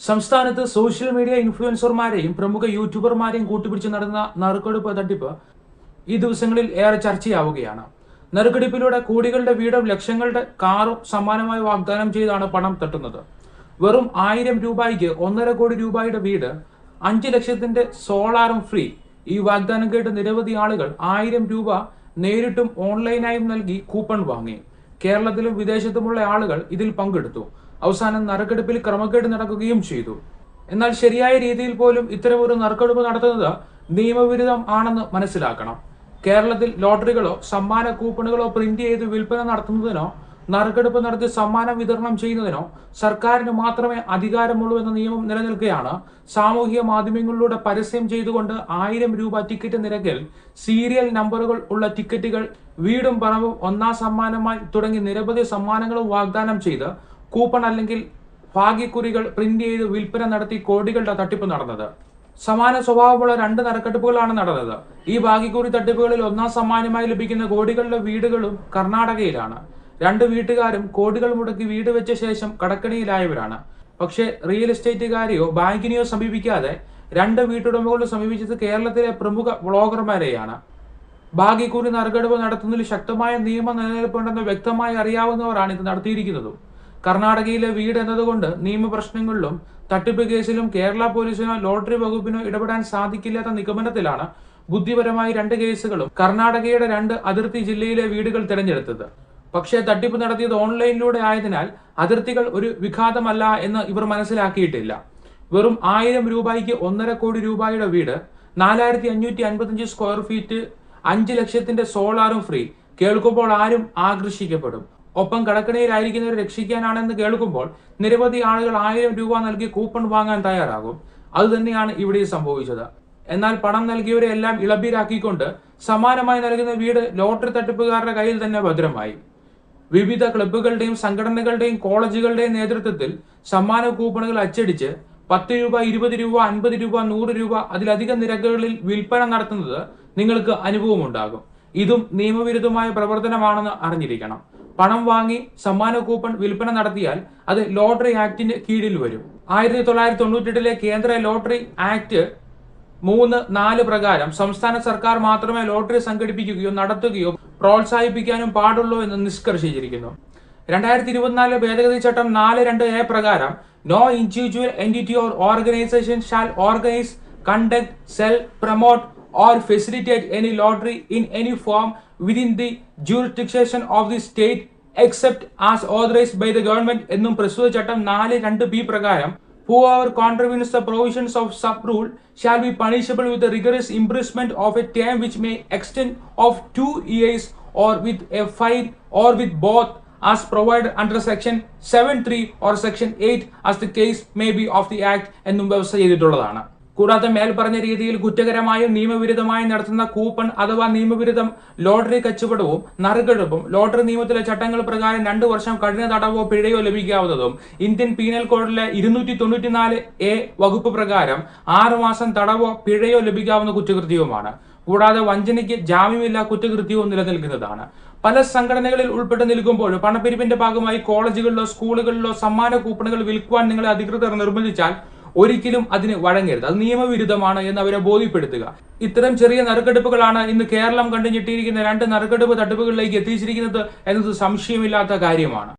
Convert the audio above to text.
സംസ്ഥാനത്ത് social media ഇൻഫ്ലുവൻസർമാരെയും പ്രമുഖ യൂട്യൂബർമാരെയും കൂട്ടുപിടിച്ച് നടന്ന നറുക്കെടുപ്പ് തട്ടിപ്പ് ഈ ദിവസങ്ങളിൽ ഏറെ ചർച്ചയാവുകയാണ്. നറുക്കെടുപ്പിലൂടെ കോടികളുടെ വീടും ലക്ഷങ്ങളുടെ കാറും സമ്മാനമായി വാഗ്ദാനം ചെയ്താണ് പണം തട്ടുന്നത്. വെറും ആയിരം രൂപയ്ക്ക് ഒന്നര കോടി രൂപയുടെ വീട് അഞ്ച് ലക്ഷത്തിന്റെ സോളാറും ഫ്രീ. ഈ വാഗ്ദാനം കേട്ട് നിരവധി ആളുകൾ ആയിരം രൂപ നേരിട്ടും ഓൺലൈനായും നൽകി കൂപ്പൺ വാങ്ങി. കേരളത്തിലും വിദേശത്തുമുള്ള ആളുകൾ ഇതിൽ പങ്കെടുത്തു. അവസാനം നറുക്കെടുപ്പിൽ ക്രമക്കേട് നടക്കുകയും ചെയ്തു. എന്നാൽ ശരിയായ രീതിയിൽ പോലും ഇത്തരമൊരു നറുക്കെടുപ്പ് നടത്തുന്നത് നിയമവിരുദ്ധം ആണെന്ന് മനസ്സിലാക്കണം. കേരളത്തിൽ ലോട്ടറികളോ സമ്മാന കൂപ്പണുകളോ പ്രിന്റ് ചെയ്ത് വിൽപ്പന നടത്തുന്നതിനോ നറുക്കെടുപ്പ് നടത്തി സമ്മാനം വിതരണം ചെയ്യുന്നതിനോ സർക്കാരിന് മാത്രമേ അധികാരമുള്ളൂ എന്ന നിയമം നിലനിൽക്കുകയാണ് സാമൂഹിക മാധ്യമങ്ങളിലൂടെ പരസ്യം ചെയ്തുകൊണ്ട് ആയിരം രൂപ ടിക്കറ്റ് നിരക്കിൽ സീരിയൽ നമ്പറുകൾ ഉള്ള ടിക്കറ്റുകൾ വീടും പറവും ഒന്നാം സമ്മാനമായി തുടങ്ങി നിരവധി സമ്മാനങ്ങളും വാഗ്ദാനം ചെയ്ത് കൂപ്പൺ അല്ലെങ്കിൽ ഭാഗ്യക്കുറികൾ പ്രിന്റ് ചെയ്ത് വിൽപ്പന നടത്തി കോടികളുടെ തട്ടിപ്പ് നടന്നത്. സമാന സ്വഭാവമുള്ള രണ്ട് നരക്കെട്ടുപ്പുകളാണ് നടന്നത്. ഈ ഭാഗ്യക്കുറി തട്ടിപ്പുകളിൽ ഒന്നാം സമ്മാനമായി ലഭിക്കുന്ന കോടികളുടെ വീടുകളും കർണാടകയിലാണ്. രണ്ട് വീട്ടുകാരും കോടികൾ മുടക്കി വീട് വെച്ച ശേഷം കടക്കണിയിലായവരാണ്. പക്ഷേ റിയൽ എസ്റ്റേറ്റുകാരെയോ ബാങ്കിനെയോ സമീപിക്കാതെ രണ്ട് വീട്ടുടമകളും സമീപിച്ചത് കേരളത്തിലെ പ്രമുഖ വ്ളോഗർമാരെയാണ് ഭാഗ്യക്കുറി നറുകെടുപ്പ് നടത്തുന്നതിൽ ശക്തമായ നിയമ നിലനിൽപ്പുണ്ടെന്ന് വ്യക്തമായി അറിയാവുന്നവരാണ് ഇത് നടത്തിയിരിക്കുന്നതും. കർണാടകയിലെ വീട് എന്നതുകൊണ്ട് നിയമപ്രശ്നങ്ങളിലും തട്ടിപ്പ് കേസിലും കേരള പോലീസിനോ ലോട്ടറി വകുപ്പിനോ ഇടപെടാൻ സാധിക്കില്ലാത്ത നിഗമനത്തിലാണ് ബുദ്ധിപരമായി രണ്ട് കേസുകളും കർണാടകയുടെ രണ്ട് അതിർത്തി ജില്ലയിലെ വീടുകൾ തിരഞ്ഞെടുത്തത്. പക്ഷേ തട്ടിപ്പ് നടത്തിയത് ഓൺലൈനിലൂടെ ആയതിനാൽ അതിർത്തികൾ ഒരു വിഘാതമല്ല എന്ന് ഇവർ മനസ്സിലാക്കിയിട്ടില്ല. വെറും ആയിരം രൂപയ്ക്ക് ഒന്നര കോടി രൂപയുടെ വീട് നാലായിരത്തി അഞ്ഞൂറ്റി അൻപത്തഞ്ച് സ്ക്വയർ ഫീറ്റ് അഞ്ച് ലക്ഷത്തിന്റെ സോളാറും ഫ്രീ. കേൾക്കുമ്പോൾ ആരും ആകർഷിക്കപ്പെടും. ഒപ്പം കടക്കണിയിലായിരിക്കുന്നവരെ രക്ഷിക്കാനാണെന്ന് കേൾക്കുമ്പോൾ നിരവധി ആളുകൾ ആയിരം രൂപ നൽകി കൂപ്പൺ വാങ്ങാൻ തയ്യാറാകും. അതുതന്നെയാണ് ഇവിടെ സംഭവിച്ചത്. എന്നാൽ പണം നൽകിയവരെ എല്ലാം ഇളബീരാക്കിക്കൊണ്ട് സമാനമായി നൽകുന്ന വീട് ലോട്ടറി തട്ടിപ്പുകാരുടെ കയ്യിൽ തന്നെ ഭദ്രമായി. വിവിധ ക്ലബ്ബുകളുടെയും സംഘടനകളുടെയും കോളേജുകളുടെയും നേതൃത്വത്തിൽ സമ്മാന കൂപ്പണുകൾ അച്ചടിച്ച് പത്ത് രൂപ ഇരുപത് രൂപ അൻപത് രൂപ നൂറ് രൂപ അതിലധികം നിരക്കുകളിൽ വിൽപ്പന നടത്തുന്നത് നിങ്ങൾക്ക് അനുഭവമുണ്ടാകും. ഇതും നിയമവിരുദ്ധമായ പ്രവർത്തനമാണെന്ന് അറിഞ്ഞിരിക്കണം. പണം വാങ്ങി സമ്മാന കൂപ്പൺ വിൽപ്പന നടത്തിയാൽ അത് ലോട്ടറി ആക്ടിന്റെ കീഴിൽ വരും. ആയിരത്തി തൊള്ളായിരത്തി തൊണ്ണൂറ്റെട്ടിലെ കേന്ദ്ര ലോട്ടറി ആക്ട് മൂന്ന് നാല് പ്രകാരം സംസ്ഥാന സർക്കാർ മാത്രമേ ലോട്ടറി സംഘടിപ്പിക്കുകയോ നടത്തുകയോ പ്രോത്സാഹിപ്പിക്കാനും പാടുള്ളൂ എന്ന് നിഷ്കർഷിച്ചിരിക്കുന്നു. രണ്ടായിരത്തി ഇരുപത്തിനാല് ഭേദഗതി ചട്ടം നാല് രണ്ട് എ പ്രകാരം no individual entity or organisation shall organise conduct sell promote or facilitate any lottery in any form within the jurisdiction of the state except as authorised by the government എന്നും പ്രസ്തുത ചട്ടം നാല് രണ്ട് ബി പ്രകാരം whoever contravenes the provisions of sub rule shall be punishable with a rigorous imprisonment of a term which may extend of two years or with a fine or with both as provided under section 7.3 or section 8 as the case may be of the act എന്നും വ്യവസ്ഥ ചെയ്തിട്ടുള്ളതാണ് കൂടാതെ മേൽ പറഞ്ഞ രീതിയിൽ കുറ്റകരമായും നിയമവിരുദ്ധമായും നടത്തുന്ന coupon അഥവാ നിയമവിരുദ്ധം lottery കച്ചവടവും നറുകെടുപ്പും ലോട്ടറി നിയമത്തിലെ ചട്ടങ്ങൾ പ്രകാരം രണ്ടു വർഷം കഠിന തടവോ പിഴയോ ലഭിക്കാവുന്നതും ഇന്ത്യൻ പീനൽ കോഡിലെ ഇരുന്നൂറ്റി തൊണ്ണൂറ്റിനാല് എ വകുപ്പ് പ്രകാരം ആറു മാസം തടവോ പിഴയോ ലഭിക്കാവുന്ന കുറ്റകൃത്യവുമാണ്. കൂടാതെ വഞ്ചനയ്ക്ക് ജാമ്യമില്ല കുറ്റകൃത്യവും നിലനിൽക്കുന്നതാണ്. പല സംഘടനകളിൽ ഉൾപ്പെട്ട് നിൽക്കുമ്പോൾ പണപ്പെരുപ്പിന്റെ ഭാഗമായി കോളേജുകളിലോ സ്കൂളുകളിലോ സമ്മാന കൂപ്പണുകൾ വിൽക്കുവാൻ നിങ്ങളെ അധികൃതർ നിർബന്ധിച്ചാൽ ഒരിക്കലും അതിന് വഴങ്ങരുത്. അത് നിയമവിരുദ്ധമാണ് എന്ന് അവരെ ബോധ്യപ്പെടുത്തുക. ഇത്തരം ചെറിയ നറുക്കെടുപ്പുകളാണ് ഇന്ന് കേരളം കണ്ടു ഞെട്ടിയിരിക്കുന്ന രണ്ട് നറുക്കെടുപ്പ് തട്ടിപ്പുകളിലേക്ക് എത്തിച്ചിരിക്കുന്നത് എന്നത് സംശയമില്ലാത്ത കാര്യമാണ്.